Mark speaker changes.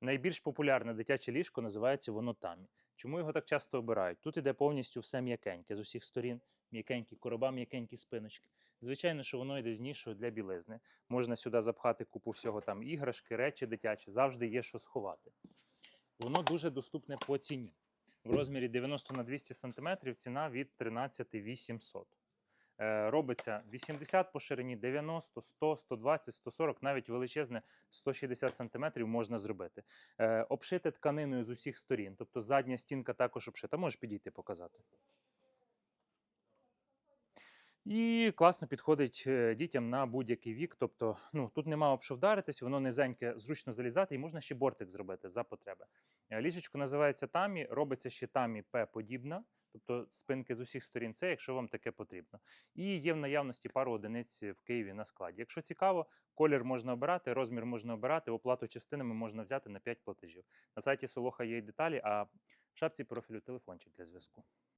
Speaker 1: Найбільш популярне дитяче ліжко називається воно тамі. Чому його так часто обирають? Тут іде повністю все м'якеньке з усіх сторін, м'якенькі короба, м'якенькі спиночки. Звичайно, що воно йде з нішою для білизни. Можна сюди запхати купу всього там іграшки, речі дитячі, завжди є що сховати. Воно дуже доступне по ціні. В розмірі 90 на 200 см ціна від 13 800. Е, Робиться 80 по ширині, 90, 100, 120, 140, навіть величезне 160 см можна зробити. Е, Обшите тканиною з усіх сторін, тобто задня стінка також обшита. Можеш підійти показати. І класно підходить е, дітям на будь-який вік. Тобто, ну тут нема об що вдаритись, воно низеньке, зручно залізати, і можна ще бортик зробити за потреби. Ліжечко називається тамі, робиться ще тамі П подібна, тобто спинки з усіх сторін. Це якщо вам таке потрібно. І є в наявності пару одиниць в Києві на складі. Якщо цікаво, колір можна обирати, розмір можна обирати, оплату частинами можна взяти на 5 платежів. На сайті Солоха є й деталі, а в шапці профілю телефончик для зв'язку.